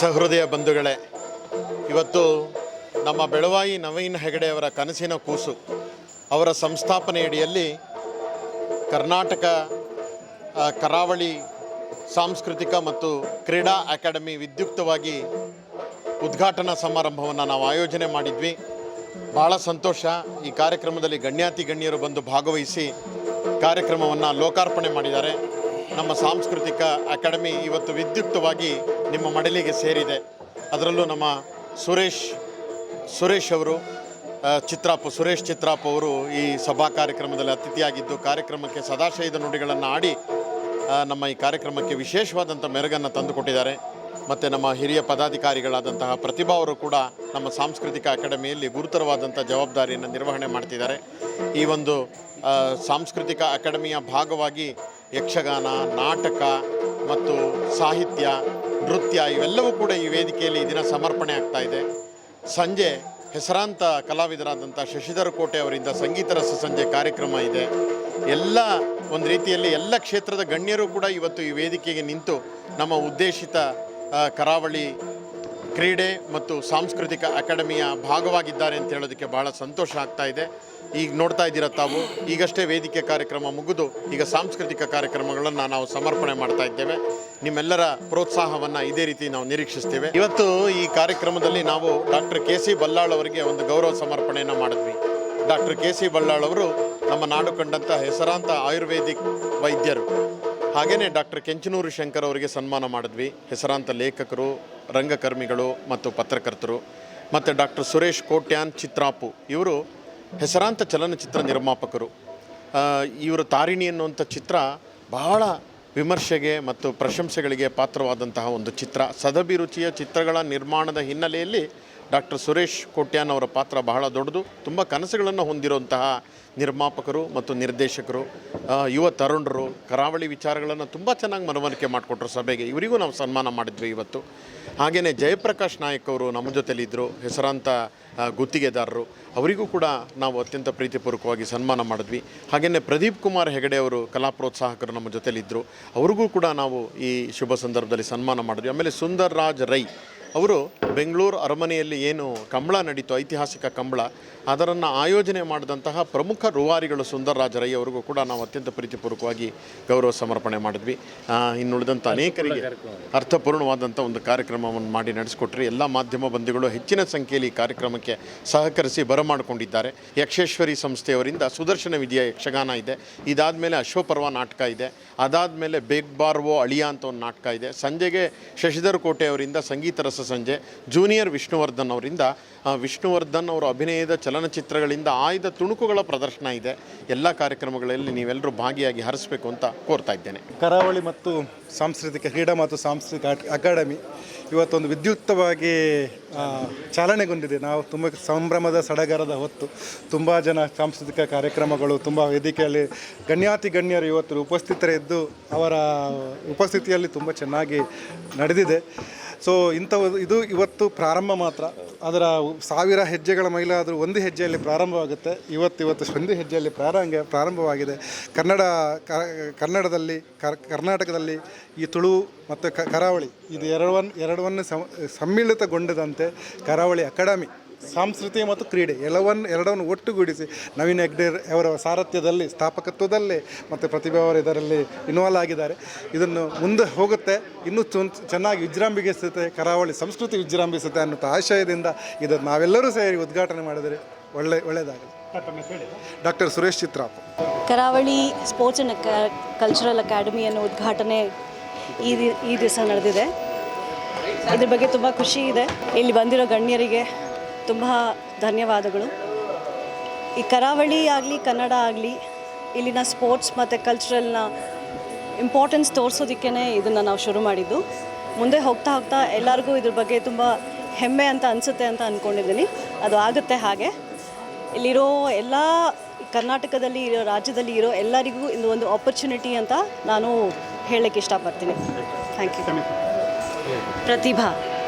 ಸಹೃದಯ ಬಂಧುಗಳೇ, ಇವತ್ತು ನಮ್ಮ ಬೆಳವಾಯಿ ನವೀನ್ ಹೆಗಡೆಯವರ ಕನಸಿನ ಕೂಸು. ಅವರ ಸಂಸ್ಥಾಪನೆಯಡಿಯಲ್ಲಿ ಕರ್ನಾಟಕ ಕರಾವಳಿ ಸಾಂಸ್ಕೃತಿಕ ಮತ್ತು ಕ್ರೀಡಾ ಅಕಾಡೆಮಿ ವಿದ್ಯುಕ್ತವಾಗಿ ಉದ್ಘಾಟನಾ ಸಮಾರಂಭವನ್ನು ನಾವು ಆಯೋಜನೆ ಮಾಡಿದ್ವಿ. ಭಾಳ ಸಂತೋಷ. ಈ ಕಾರ್ಯಕ್ರಮದಲ್ಲಿ ಗಣ್ಯಾತಿ ಗಣ್ಯರು ಬಂದು ಭಾಗವಹಿಸಿ ಕಾರ್ಯಕ್ರಮವನ್ನು ಲೋಕಾರ್ಪಣೆ ಮಾಡಿದ್ದಾರೆ. ನಮ್ಮ ಸಾಂಸ್ಕೃತಿಕ ಅಕಾಡೆಮಿ ಇವತ್ತು ವಿದ್ಯುಕ್ತವಾಗಿ ನಿಮ್ಮ ಮಡಲಿಗೆ ಸೇರಿದೆ. ಅದರಲ್ಲೂ ನಮ್ಮ ಸುರೇಶ್ ಸುರೇಶ್ ಅವರು ಚಿತ್ರಾಪ್ಪ ಚಿತ್ರಾಪು ಸುರೇಶ್ ಚಿತ್ರಾಪು ಅವರು ಈ ಸಭಾ ಕಾರ್ಯಕ್ರಮದಲ್ಲಿ ಅತಿಥಿಯಾಗಿದ್ದು, ಕಾರ್ಯಕ್ರಮಕ್ಕೆ ಸದಾಶಯದ ನುಡಿಗಳನ್ನು ಆಡಿ ನಮ್ಮ ಈ ಕಾರ್ಯಕ್ರಮಕ್ಕೆ ವಿಶೇಷವಾದಂಥ ಮೆರುಗನ್ನು ತಂದುಕೊಟ್ಟಿದ್ದಾರೆ. ಮತ್ತು ನಮ್ಮ ಹಿರಿಯ ಪದಾಧಿಕಾರಿಗಳಾದಂತಹ ಪ್ರತಿಭಾ ಅವರು ಕೂಡ ನಮ್ಮ ಸಾಂಸ್ಕೃತಿಕ ಅಕಾಡೆಮಿಯಲ್ಲಿ ಗುರುತರವಾದಂಥ ಜವಾಬ್ದಾರಿಯನ್ನು ನಿರ್ವಹಣೆ ಮಾಡ್ತಿದ್ದಾರೆ. ಈ ಒಂದು ಸಾಂಸ್ಕೃತಿಕ ಅಕಾಡೆಮಿಯ ಭಾಗವಾಗಿ ಯಕ್ಷಗಾನ, ನಾಟಕ ಮತ್ತು ಸಾಹಿತ್ಯ ನೃತ್ಯ ಇವೆಲ್ಲವೂ ಕೂಡ ಈ ವೇದಿಕೆಯಲ್ಲಿ ಈ ದಿನ ಸಮರ್ಪಣೆ ಆಗ್ತಾ ಇದೆ. ಸಂಜೆ ಹೆಸರಾಂತ ಕಲಾವಿದರಾದಂಥ ಶಶಿಧರ ಕೋಟೆ ಅವರಿಂದ ಸಂಗೀತ ರಸ ಸಂಜೆ ಕಾರ್ಯಕ್ರಮ ಇದೆ. ಎಲ್ಲ ಒಂದು ರೀತಿಯಲ್ಲಿ ಎಲ್ಲ ಕ್ಷೇತ್ರದ ಗಣ್ಯರು ಕೂಡ ಇವತ್ತು ಈ ವೇದಿಕೆಗೆ ನಿಂತು ನಮ್ಮ ಉದ್ದೇಶಿತ ಕರಾವಳಿ ಕ್ರೀಡೆ ಮತ್ತು ಸಾಂಸ್ಕೃತಿಕ ಅಕಾಡೆಮಿಯ ಭಾಗವಾಗಿದ್ದಾರೆ ಅಂತ ಹೇಳೋದಕ್ಕೆ ಬಹಳ ಸಂತೋಷ ಆಗ್ತಾ ಇದೆ. ಈಗ ನೋಡ್ತಾ ಇದ್ದೀರ ತಾವು? ಈಗಷ್ಟೇ ವೇದಿಕೆ ಕಾರ್ಯಕ್ರಮ ಮುಗಿದು ಈಗ ಸಾಂಸ್ಕೃತಿಕ ಕಾರ್ಯಕ್ರಮಗಳನ್ನು ನಾವು ಸಮರ್ಪಣೆ ಮಾಡ್ತಾ ಇದ್ದೇವೆ. ನಿಮ್ಮೆಲ್ಲರ ಪ್ರೋತ್ಸಾಹವನ್ನು ಇದೇ ರೀತಿ ನಾವು ನಿರೀಕ್ಷಿಸ್ತೇವೆ. ಇವತ್ತು ಈ ಕಾರ್ಯಕ್ರಮದಲ್ಲಿ ನಾವು ಡಾಕ್ಟರ್ ಕೆ ಸಿ ಬಲ್ಲಾಳ್ ಅವರಿಗೆ ಒಂದು ಗೌರವ ಸಮರ್ಪಣೆಯನ್ನು ಮಾಡಿದ್ವಿ. ಡಾಕ್ಟರ್ ಕೆ ಸಿ ಬಲ್ಲಾಳ್ ಅವರು ನಮ್ಮ ನಾಡು ಕಂಡಂಥ ಹೆಸರಾಂತ ಆಯುರ್ವೇದಿಕ್ ವೈದ್ಯರು. ಹಾಗೆಯೇ ಡಾಕ್ಟರ್ ಕೆಂಚನೂರು ಶಂಕರ್ ಅವರಿಗೆ ಸನ್ಮಾನ ಮಾಡಿದ್ವಿ. ಹೆಸರಾಂತ ಲೇಖಕರು, ರಂಗಕರ್ಮಿಗಳು ಮತ್ತು ಪತ್ರಕರ್ತರು. ಮತ್ತು ಡಾಕ್ಟರ್ ಸುರೇಶ್ ಕೋಟ್ಯಾನ್, ಚಿತ್ರಾಪು, ಇವರು ಹೆಸರಾಂತ ಚಲನಚಿತ್ರ ನಿರ್ಮಾಪಕರು. ಇವರು ತಾರಿಣಿ ಅನ್ನುವಂಥ ಚಿತ್ರ ಬಹಳ ವಿಮರ್ಶೆಗೆ ಮತ್ತು ಪ್ರಶಂಸೆಗಳಿಗೆ ಪಾತ್ರವಾದಂತಹ ಒಂದು ಚಿತ್ರ. ಸದಭಿರುಚಿಯ ಚಿತ್ರಗಳ ನಿರ್ಮಾಣದ ಹಿನ್ನೆಲೆಯಲ್ಲಿ ಡಾಕ್ಟರ್ ಸುರೇಶ್ ಕೋಟ್ಯಾನ್ ಅವರ ಪಾತ್ರ ಬಹಳ ದೊಡ್ಡದು. ತುಂಬ ಕನಸುಗಳನ್ನು ಹೊಂದಿರುವಂತಹ ನಿರ್ಮಾಪಕರು ಮತ್ತು ನಿರ್ದೇಶಕರು ಯುವ ತರುಣರು, ಕರಾವಳಿ ವಿಚಾರಗಳನ್ನು ತುಂಬ ಚೆನ್ನಾಗಿ ಮನವರಿಕೆ ಮಾಡಿಕೊಟ್ರು ಸಭೆಗೆ. ಇವರಿಗೂ ನಾವು ಸನ್ಮಾನ ಮಾಡಿದ್ವಿ ಇವತ್ತು. ಹಾಗೆಯೇ ಜಯಪ್ರಕಾಶ್ ನಾಯಕ್ ಅವರು ನಮ್ಮ ಜೊತೆಲಿದ್ದರು ಹೆಸರಾಂತ ಗುತ್ತಿಗೆದಾರರು, ಅವರಿಗೂ ಕೂಡ ನಾವು ಅತ್ಯಂತ ಪ್ರೀತಿಪೂರ್ವಕವಾಗಿ ಸನ್ಮಾನ ಮಾಡಿದ್ವಿ. ಹಾಗೆಯೇ ಪ್ರದೀಪ್ ಕುಮಾರ್ ಹೆಗಡೆ ಅವರು ಕಲಾ ಪ್ರೋತ್ಸಾಹಕರು ನಮ್ಮ ಜೊತೆಲಿದ್ದರು ಅವ್ರಿಗೂ ಕೂಡ ನಾವು ಈ ಶುಭ ಸಂದರ್ಭದಲ್ಲಿ ಸನ್ಮಾನ ಮಾಡಿದ್ವಿ. ಆಮೇಲೆ ಸುಂದರ್ ರಾಜ್ ರೈ ಅವರು ಬೆಂಗಳೂರು ಅರಮನೆಯಲ್ಲಿ ಏನು ಕಂಬಳ ನಡೀತು ಐತಿಹಾಸಿಕ ಕಂಬಳ ಅದರನ್ನು ಆಯೋಜನೆ ಮಾಡಿದಂತಹ ಪ್ರಮುಖ ರುವಾರಿಗಳು ಸುಂದರರಾಜ ರೈ ಅವರಿಗೂ ಕೂಡ ನಾವು ಅತ್ಯಂತ ಪ್ರೀತಿಪೂರ್ವಕವಾಗಿ ಗೌರವ ಸಮರ್ಪಣೆ ಮಾಡಿದ್ವಿ. ಇನ್ನುಳಿದಂಥ ಅನೇಕರಿಗೆ ಅರ್ಥಪೂರ್ಣವಾದಂಥ ಒಂದು ಕಾರ್ಯಕ್ರಮವನ್ನು ಮಾಡಿ ನಡೆಸಿಕೊಟ್ರಿ. ಎಲ್ಲ ಮಾಧ್ಯಮ ಬಂಧುಗಳು ಹೆಚ್ಚಿನ ಸಂಖ್ಯೆಯಲ್ಲಿ ಈ ಕಾರ್ಯಕ್ರಮಕ್ಕೆ ಸಹಕರಿಸಿ ಬರಮಾಡಿಕೊಂಡಿದ್ದಾರೆ. ಯಕ್ಷೇಶ್ವರಿ ಸಂಸ್ಥೆಯವರಿಂದ ಸುದರ್ಶನ ವಿಧಿಯ ಯಕ್ಷಗಾನ ಇದೆ. ಇದಾದ ಇದಾದಮೇಲೆ ಅಶ್ವಪರ್ವ ನಾಟಕ ಇದೆ. ಅದಾದಮೇಲೆ ಬೇಗ್ ಬಾರ್ವೋ ಅಳಿಯ ಅಂತ ಒಂದು ನಾಟಕ ಇದೆ. ಸಂಜೆಗೆ ಶಶಿಧರ್ ಕೋಟೆ ಅವರಿಂದ ಸಂಗೀತ ರಸ ಸಂಜೆ ಜೂನಿಯರ್ ವಿಷ್ಣುವರ್ಧನ್ ಅವರಿಂದ ವಿಷ್ಣುವರ್ಧನ್ ಅವರ ಅಭಿನಯದ ಚಲನಚಿತ್ರಗಳಿಂದ ಆಯ್ದ ತುಣುಕುಗಳ ಪ್ರದರ್ಶನ ಇದೆ. ಎಲ್ಲ ಕಾರ್ಯಕ್ರಮಗಳಲ್ಲಿ ನೀವೆಲ್ಲರೂ ಭಾಗಿಯಾಗಿ ಹರಿಸಬೇಕು ಅಂತ ಕೋರ್ತಾ ಇದ್ದೇನೆ. ಕರಾವಳಿ ಮತ್ತು ಸಾಂಸ್ಕೃತಿಕ, ಕ್ರೀಡಾ ಮತ್ತು ಸಾಂಸ್ಕೃತಿಕ ಅಕಾಡೆಮಿ ಇವತ್ತೊಂದು ವಿದ್ಯುಕ್ತವಾಗಿ ಚಾಲನೆಗೊಂಡಿದೆ. ನಾವು ತುಂಬ ಸಂಭ್ರಮದ ಸಡಗರದ ಹೊತ್ತು ತುಂಬ ಜನ ಸಾಂಸ್ಕೃತಿಕ ಕಾರ್ಯಕ್ರಮಗಳು, ತುಂಬ ವೇದಿಕೆಯಲ್ಲಿ ಗಣ್ಯಾತಿ ಗಣ್ಯರು ಇವತ್ತು ಉಪಸ್ಥಿತರಿದ್ದು ಅವರ ಉಪಸ್ಥಿತಿಯಲ್ಲಿ ತುಂಬ ಚೆನ್ನಾಗಿ ನಡೆದಿದೆ. ಸೊ ಇಂಥ ಇದು ಇವತ್ತು ಪ್ರಾರಂಭ ಮಾತ್ರ. ಅದರ ಸಾವಿರ ಹೆಜ್ಜೆಗಳ ಮೈಲಾದರೂ ಒಂದು ಹೆಜ್ಜೆಯಲ್ಲಿ ಪ್ರಾರಂಭವಾಗುತ್ತೆ. ಇವತ್ತು ಇವತ್ತು ಒಂದು ಹೆಜ್ಜೆಯಲ್ಲಿ ಪ್ರಾರಂಭ, ಪ್ರಾರಂಭವಾಗಿದೆ. ಕನ್ನಡ ಕನ್ನಡದಲ್ಲಿ ಕರ್ ಕರ್ನಾಟಕದಲ್ಲಿ ಈ ತುಳು ಮತ್ತು ಕರಾವಳಿ, ಇದು ಎರಡವನ್ನು ಎರಡವನ್ನು ಸಮ, ಸಮ್ಮಿಳಿತಗೊಂಡದಂತೆ ಕರಾವಳಿ ಅಕಾಡೆಮಿ ಸಂಸ್ಕೃತಿ ಮತ್ತು ಕ್ರೀಡೆ ಎಲ್ಲವನ್ನು ಎರಡನ್ನು ಒಟ್ಟುಗೂಡಿಸಿ ನವೀನ್ ಹೆಗ್ಡೆ ಅವರ ಸಾರಥ್ಯದಲ್ಲಿ, ಸ್ಥಾಪಕತ್ವದಲ್ಲಿ ಮತ್ತು ಪ್ರತಿಭಾ ಅವರು ಇದರಲ್ಲಿ ಇನ್ವಾಲ್ವ್ ಆಗಿದ್ದಾರೆ. ಇದನ್ನು ಮುಂದೆ ಹೋಗುತ್ತೆ. ಇನ್ನೂ ಚೊನ್- ಚೆನ್ನಾಗಿ ವಿಜೃಂಭಿಸುತ್ತೆ, ಕರಾವಳಿ ಸಂಸ್ಕೃತಿ ವಿಜೃಂಭಿಸುತ್ತೆ ಅನ್ನೋ ಆಶಯದಿಂದ ಇದನ್ನು ನಾವೆಲ್ಲರೂ ಸೇರಿ ಉದ್ಘಾಟನೆ ಮಾಡಿದರೆ ಒಳ್ಳೆ ಒಳ್ಳೆಯದಾಗಲಿ. Doctor Suresh Chitrap. Karavali sports and cultural ಅಕಾಡೆಮಿಯನ್ನು ಉದ್ಘಾಟನೆ ಈ ದಿ- ಈ ದಿವಸ ನಡೆದಿದೆ. ಇದ್ರ ಬಗ್ಗೆ ತುಂಬ ಖುಷಿ ಇದೆ. ಇಲ್ಲಿ ಬಂದಿರೋ ಗಣ್ಯರಿಗೆ ತುಂಬ ಧನ್ಯವಾದಗಳು. ಈ ಕರಾವಳಿ ಆಗಲಿ ಕನ್ನಡ ಆಗಲಿ ಇಲ್ಲಿನ ಸ್ಪೋರ್ಟ್ಸ್ ಮತ್ತು ಕಲ್ಚರಲ್ನ ಇಂಪಾರ್ಟೆನ್ಸ್ ತೋರಿಸೋದಕ್ಕೇ ಇದನ್ನು ನಾವು ಶುರು ಮಾಡಿದ್ದು. ಮುಂದೆ ಹೋಗ್ತಾ ಹೋಗ್ತಾ ಎಲ್ಲರಿಗೂ ಇದ್ರ ಬಗ್ಗೆ ತುಂಬ ಹೆಮ್ಮೆ ಅಂತ ಅನಿಸುತ್ತೆ ಅಂತ ಅಂದ್ಕೊಂಡಿದ್ದೀನಿ ಅದು ಆಗುತ್ತೆ ಹಾಗೆ. ಇಲ್ಲಿರೋ ಎಲ್ಲ ಕರ್ನಾಟಕದಲ್ಲಿ ಇರೋ ರಾಜ್ಯದಲ್ಲಿ ಇರೋ ಎಲ್ಲರಿಗೂ ಇದು ಒಂದು ಆಪರ್ಚುನಿಟಿ ಅಂತ ನಾನು ಹೇಳಕ್ಕೆ ಇಷ್ಟಪಡ್ತೀನಿ. Thank you Pratibha.